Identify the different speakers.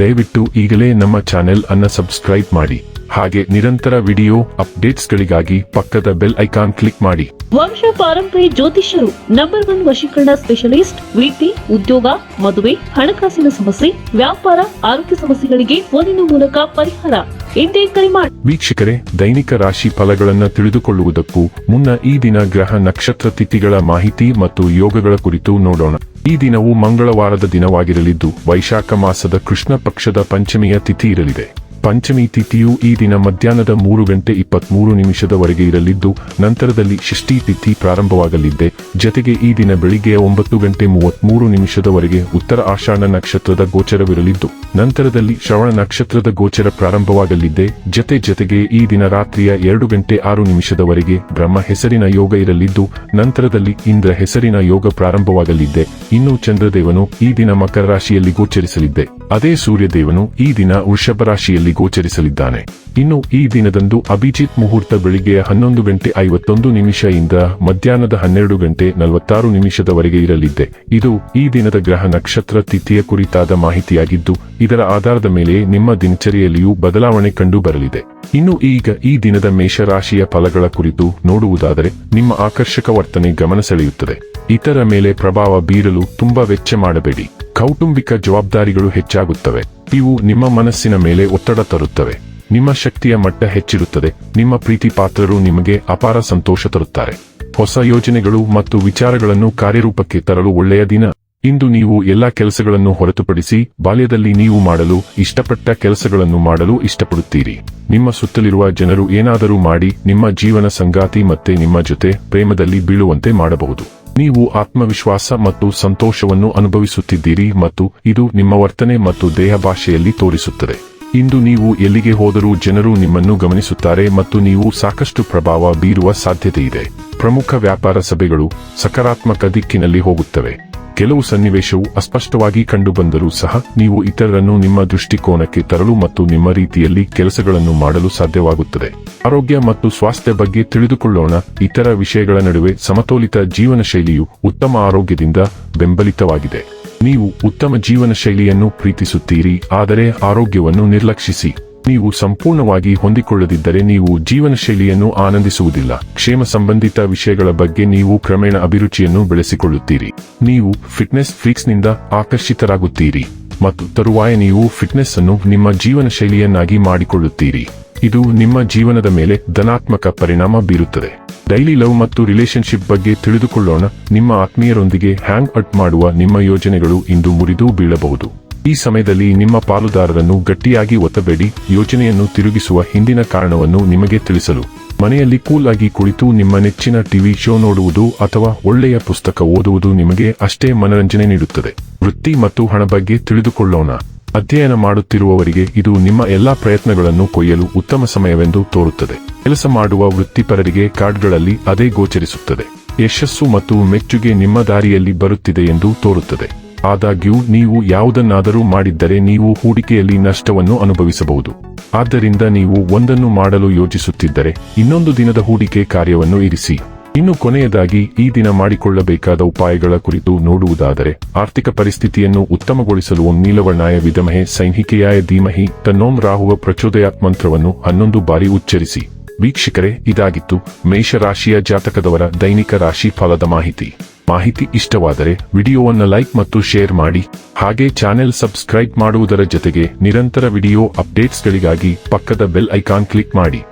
Speaker 1: ದಯವಿಟ್ಟು ಈಗಲೇ ನಮ್ಮ ಚಾನೆಲ್ ಅನ್ನ ಸಬ್ಸ್ಕ್ರೈಬ್ ಮಾಡಿ. ಹಾಗೆ ನಿರಂತರ ವಿಡಿಯೋ ಅಪ್ಡೇಟ್ಸ್ಗಳಿಗಾಗಿ ಪಕ್ಕದ ಬೆಲ್ ಐಕಾನ್ ಕ್ಲಿಕ್ ಮಾಡಿ.
Speaker 2: ವಂಶ ಪಾರಂಪರಿ ಜ್ಯೋತಿಷ್ಯರು ನಂಬರ್ ಒನ್ ವಶೀಕರಣ ಸ್ಪೆಷಲಿಸ್ಟ್ ವೃತ್ತಿ ಉದ್ಯೋಗ ಮದುವೆ ಹಣಕಾಸಿನ ಸಮಸ್ಯೆ ವ್ಯಾಪಾರ ಆರೋಗ್ಯ ಸಮಸ್ಯೆಗಳಿಗೆ ಫೋನಿನ ಮೂಲಕ ಪರಿಹಾರ. ಎಂದೇ ಕರೆ ಮಾಡಿ
Speaker 1: ವೀಕ್ಷಕರೇ ದೈನಿಕ ರಾಶಿ ಫಲಗಳನ್ನು ತಿಳಿದುಕೊಳ್ಳುವುದಕ್ಕೂ ಮುನ್ನ ಈ ದಿನ ಗ್ರಹ ನಕ್ಷತ್ರ ತಿಥಿಗಳ ಮಾಹಿತಿ ಮತ್ತು ಯೋಗಗಳ ಕುರಿತು ನೋಡೋಣ. ಈ ದಿನವು ಮಂಗಳವಾರದ ದಿನವಾಗಿರಲಿದ್ದು ವೈಶಾಖ ಮಾಸದ ಕೃಷ್ಣ ಪಕ್ಷದ ಪಂಚಮಿಯ ತಿಥಿ ಇರಲಿದೆ. ಪಂಚಮಿ ತಿಥಿಯು ಈ ದಿನ ಮಧ್ಯಾಹ್ನದ ಮೂರು ಗಂಟೆ ಇಪ್ಪತ್ಮೂರು ನಿಮಿಷದವರೆಗೆ ಇರಲಿದ್ದು, ನಂತರದಲ್ಲಿ ಷಷ್ಠಿ ತಿಥಿ ಪ್ರಾರಂಭವಾಗಲಿದ್ದೆ. ಜತೆಗೆ ಈ ದಿನ ಬೆಳಿಗ್ಗೆ ಒಂಬತ್ತು ಗಂಟೆ ಮೂವತ್ಮೂರು ನಿಮಿಷದವರೆಗೆ ಉತ್ತರ ಆಷಾಢ ನಕ್ಷತ್ರದ ಗೋಚರವಿರಲಿದ್ದು, ನಂತರದಲ್ಲಿ ಶ್ರವಣ ನಕ್ಷತ್ರದ ಗೋಚರ ಪ್ರಾರಂಭವಾಗಲಿದ್ದೆ. ಜತೆ ಜತೆಗೆ ಈ ದಿನ ರಾತ್ರಿಯ ಎರಡು ಗಂಟೆ ಆರು ನಿಮಿಷದವರೆಗೆ ಬ್ರಹ್ಮ ಹೆಸರಿನ ಯೋಗ ಇರಲಿದ್ದು, ನಂತರದಲ್ಲಿ ಇಂದ್ರ ಹೆಸರಿನ ಯೋಗ ಪ್ರಾರಂಭವಾಗಲಿದ್ದೆ. ಇನ್ನು ಚಂದ್ರದೇವನು ಈ ದಿನ ಮಕರ ರಾಶಿಯಲ್ಲಿ ಗೋಚರಿಸಲಿದ್ದೆ. ಅದೇ ಸೂರ್ಯದೇವನು ಈ ದಿನ ವೃಷಭ ರಾಶಿಯಲ್ಲಿ ಗೋಚರಿಸಲಿದ್ದಾನೆ. ಇನ್ನು ಈ ದಿನದಂದು ಅಭಿಜಿತ್ ಮುಹೂರ್ತ ಬೆಳಿಗ್ಗೆ ಹನ್ನೊಂದು ಗಂಟೆ ಐವತ್ತೊಂದು ನಿಮಿಷದಿಂದ ಮಧ್ಯಾಹ್ನದ ಹನ್ನೆರಡು ಗಂಟೆ ನಲವತ್ತಾರು ನಿಮಿಷದವರೆಗೆ ಇರಲಿದೆ ಇದು ಈ ದಿನದ ಗ್ರಹ ನಕ್ಷತ್ರ ತಿಥಿಯ ಕುರಿತಾದ ಮಾಹಿತಿಯಾಗಿದ್ದು, ಇದರ ಆಧಾರದ ಮೇಲೆ ನಿಮ್ಮ ದಿನಚರಿಯಲ್ಲಿಯೂ ಬದಲಾವಣೆ ಕಂಡು ಬರಲಿದೆ. ಇನ್ನು ಈಗ ಈ ದಿನದ ಮೇಷರಾಶಿಯ ಫಲಗಳ ಕುರಿತು ನೋಡುವುದಾದರೆ, ನಿಮ್ಮ ಆಕರ್ಷಕ ವರ್ತನೆ ಗಮನ ಸೆಳೆಯುತ್ತದೆ. ಇತರ ಮೇಲೆ ಪ್ರಭಾವ ಬೀರಲು ತುಂಬಾ ವೆಚ್ಚ ಮಾಡಬೇಡಿ. ಕೌಟುಂಬಿಕ ಜವಾಬ್ದಾರಿಗಳು ಹೆಚ್ಚಾಗುತ್ತವೆ. ಇವು ನಿಮ್ಮ ಮನಸ್ಸಿನ ಮೇಲೆ ಒತ್ತಡ ತರುತ್ತವೆ. ನಿಮ್ಮ ಶಕ್ತಿಯ ಮಟ್ಟ ಹೆಚ್ಚಿರುತ್ತದೆ. ನಿಮ್ಮ ಪ್ರೀತಿ ಪಾತ್ರರು ನಿಮಗೆ ಅಪಾರ ಸಂತೋಷ ತರುತ್ತಾರೆ. ಹೊಸ ಯೋಜನೆಗಳು ಮತ್ತು ವಿಚಾರಗಳನ್ನು ಕಾರ್ಯರೂಪಕ್ಕೆ ತರಲು ಒಳ್ಳೆಯ ದಿನ. ಇಂದು ನೀವು ಎಲ್ಲಾ ಕೆಲಸಗಳನ್ನು ಹೊರತುಪಡಿಸಿ ಬಾಲ್ಯದಲ್ಲಿ ನೀವು ಮಾಡಲು ಇಷ್ಟಪಟ್ಟ ಕೆಲಸಗಳನ್ನು ಮಾಡಲು ಇಷ್ಟಪಡುತ್ತೀರಿ. ನಿಮ್ಮ ಸುತ್ತಲಿರುವ ಜನರು ಏನಾದರೂ ಮಾಡಿ ನಿಮ್ಮ ಜೀವನ ಸಂಗಾತಿ ಮತ್ತೆ ನಿಮ್ಮ ಜೊತೆ ಪ್ರೇಮದಲ್ಲಿ ಬೀಳುವಂತೆ ಮಾಡಬಹುದು. ನೀವು ಆತ್ಮವಿಶ್ವಾಸ ಮತ್ತು ಸಂತೋಷವನ್ನು ಅನುಭವಿಸುತ್ತಿದ್ದೀರಿ ಮತ್ತು ಇದು ನಿಮ್ಮ ವರ್ತನೆ ಮತ್ತು ದೇಹ ಭಾಷೆಯಲ್ಲಿ ತೋರಿಸುತ್ತದೆ. ಇಂದು ನೀವು ಎಲ್ಲಿಗೆ ಹೋದರೂ ಜನರು ನಿಮ್ಮನ್ನು ಗಮನಿಸುತ್ತಾರೆ ಮತ್ತು ನೀವು ಸಾಕಷ್ಟು ಪ್ರಭಾವ ಬೀರುವ ಸಾಧ್ಯತೆ ಇದೆ ಪ್ರಮುಖ ವ್ಯಾಪಾರ ಸಭೆಗಳು ಸಕಾರಾತ್ಮಕ ದಿಕ್ಕಿನಲ್ಲಿ ಹೋಗುತ್ತವೆ. ಕೆಲವು ಸನ್ನಿವೇಶವು ಅಸ್ಪಷ್ಟವಾಗಿ ಕಂಡುಬಂದರೂ ಸಹ ನೀವು ಇತರರನ್ನು ನಿಮ್ಮ ದೃಷ್ಟಿಕೋನಕ್ಕೆ ತರಲು ಮತ್ತು ನಿಮ್ಮ ರೀತಿಯಲ್ಲಿ ಕೆಲಸಗಳನ್ನು ಮಾಡಲು ಸಾಧ್ಯವಾಗುತ್ತದೆ. ಆರೋಗ್ಯ ಮತ್ತು ಸ್ವಾಸ್ಥ್ಯ ಬಗ್ಗೆ ತಿಳಿದುಕೊಳ್ಳೋಣ. ಇತರ ವಿಷಯಗಳ ನಡುವೆ ಸಮತೋಲಿತ ಜೀವನ ಶೈಲಿಯು ಉತ್ತಮ ಆರೋಗ್ಯದಿಂದ ಬೆಂಬಲಿತವಾಗಿದೆ. ನೀವು ಉತ್ತಮ ಜೀವನ ಶೈಲಿಯನ್ನು ಪ್ರೀತಿಸುತ್ತೀರಿ, ಆದರೆ ಆರೋಗ್ಯವನ್ನು ನಿರ್ಲಕ್ಷಿಸಿ. ನೀವು ಸಂಪೂರ್ಣವಾಗಿ ಹೊಂದಿಕೊಳ್ಳದಿದ್ದರೆ ನೀವು ಜೀವನ ಶೈಲಿಯನ್ನು ಆನಂದಿಸುವುದಿಲ್ಲ. ಕ್ಷೇಮ ಸಂಬಂಧಿತ ವಿಷಯಗಳ ಬಗ್ಗೆ ನೀವು ಕ್ರಮೇಣ ಅಭಿರುಚಿಯನ್ನು ಬೆಳೆಸಿಕೊಳ್ಳುತ್ತೀರಿ. ನೀವು ಫಿಟ್ನೆಸ್ ಫ್ರೀಕ್ಸ್ನಿಂದ ಆಕರ್ಷಿತರಾಗುತ್ತೀರಿ. ಮತ್ತು ತರುವಾಯ ನೀವು ಫಿಟ್ನೆಸ್ ಅನ್ನು ನಿಮ್ಮ ಜೀವನ ಶೈಲಿಯನ್ನಾಗಿ ಮಾಡಿಕೊಳ್ಳುತ್ತೀರಿ. ಇದು ನಿಮ್ಮ ಜೀವನದ ಮೇಲೆ ಧನಾತ್ಮಕ ಪರಿಣಾಮ ಬೀರುತ್ತದೆ. ಡೈಲಿ ಲವ್ ಮತ್ತು ರಿಲೇಶನ್ಶಿಪ್ ಬಗ್ಗೆ ತಿಳಿದುಕೊಳ್ಳೋಣ. ನಿಮ್ಮ ಆತ್ಮೀಯರೊಂದಿಗೆ ಹ್ಯಾಂಗ್ ಔಟ್ ಮಾಡುವ ನಿಮ್ಮ ಯೋಜನೆಗಳು ಇಂದು ಮುರಿದು ಬೀಳಬಹುದು. ಈ ಸಮಯದಲ್ಲಿ ನಿಮ್ಮ ಪಾಲುದಾರರನ್ನು ಗಟ್ಟಿಯಾಗಿ ಒತ್ತಬೇಡಿ. ಯೋಜನೆಯನ್ನು ತಿರುಗಿಸುವ ಹಿಂದಿನ ಕಾರಣವನ್ನು ನಿಮಗೆ ತಿಳಿಸಲು. ಮನೆಯಲ್ಲಿ ಕೂಲ್ ಆಗಿ ಕುಳಿತು ನಿಮ್ಮ ನೆಚ್ಚಿನ ಟಿವಿ ಶೋ ನೋಡುವುದು ಅಥವಾ ಒಳ್ಳೆಯ ಪುಸ್ತಕ ಓದುವುದು ನಿಮಗೆ ಅಷ್ಟೇ ಮನರಂಜನೆ ನೀಡುತ್ತದೆ. ವೃತ್ತಿ ಮತ್ತು ಹಣ ಬಗ್ಗೆ ತಿಳಿದುಕೊಳ್ಳೋಣ. ಅಧ್ಯಯನ ಮಾಡುತ್ತಿರುವವರಿಗೆ ಇದು ನಿಮ್ಮ ಎಲ್ಲಾ ಪ್ರಯತ್ನಗಳನ್ನು ಕೊಯ್ಯಲು ಉತ್ತಮ ಸಮಯವೆಂದು ತೋರುತ್ತದೆ. ಕೆಲಸ ಮಾಡುವ ವೃತ್ತಿಪರರಿಗೆ ಕಾರ್ಡ್ಗಳಲ್ಲಿ ಅದೇ ಗೋಚರಿಸುತ್ತದೆ. ಯಶಸ್ಸು ಮತ್ತು ಮೆಚ್ಚುಗೆ ನಿಮ್ಮ ದಾರಿಯಲ್ಲಿ ಬರುತ್ತಿದೆ ಎಂದು ತೋರುತ್ತದೆ. ಆದಾಗ್ಯೂ, ನೀವು ಯಾವುದನ್ನಾದರೂ ಮಾಡಿದ್ದರೆ ನೀವು ಹೂಡಿಕೆಯಲ್ಲಿ ನಷ್ಟವನ್ನು ಅನುಭವಿಸಬಹುದು. ಆದ್ದರಿಂದ ನೀವು ಒಂದನ್ನು ಮಾಡಲು ಯೋಜಿಸುತ್ತಿದ್ದರೆ ಇನ್ನೊಂದು ದಿನದ ಹೂಡಿಕೆ ಕಾರ್ಯವನ್ನು ಇರಿಸಿ. ಇನ್ನು ಕೊನೆಯದಾಗಿ ಈ ದಿನ ಮಾಡಿಕೊಳ್ಳಬೇಕಾದ ಉಪಾಯಗಳ ಕುರಿತು ನೋಡುವುದಾದರೆ, ಆರ್ಥಿಕ ಪರಿಸ್ಥಿತಿಯನ್ನು ಉತ್ತಮಗೊಳಿಸಲು ನೀಲವರ್ಣಾಯ ವಿಧಮಹೆ ಸೈನಿಕೆಯಾಯ ಧೀಮಹಿ ತನ್ನೋಂ ರಾಹುವ ಪ್ರಚೋದಯಾತ್ ಮಂತ್ರವನ್ನು ಹನ್ನೊಂದು ಬಾರಿ ಉಚ್ಚರಿಸಿ. ವೀಕ್ಷಕರೇ, ಇದಾಗಿತ್ತು ಮೇಷರಾಶಿಯ ಜಾತಕದವರ ದೈನಿಕ ರಾಶಿ ಫಲದ ಮಾಹಿತಿ. ಮಾಹಿತಿ ಇಷ್ಟವಾದರೆ ವಿಡಿಯೋವನ್ನು ಲೈಕ್ ಮತ್ತು ಶೇರ್ ಮಾಡಿ, ಹಾಗೆ ಚಾನೆಲ್ ಸಬ್ಸ್ಕ್ರೈಬ್ ಮಾಡುವುದರ ಜೊತೆಗೆ ನಿರಂತರ ವಿಡಿಯೋ ಅಪ್ಡೇಟ್ಸ್ಗಳಿಗಾಗಿ ಪಕ್ಕದ ಬೆಲ್ ಐಕಾನ್ ಕ್ಲಿಕ್ ಮಾಡಿ.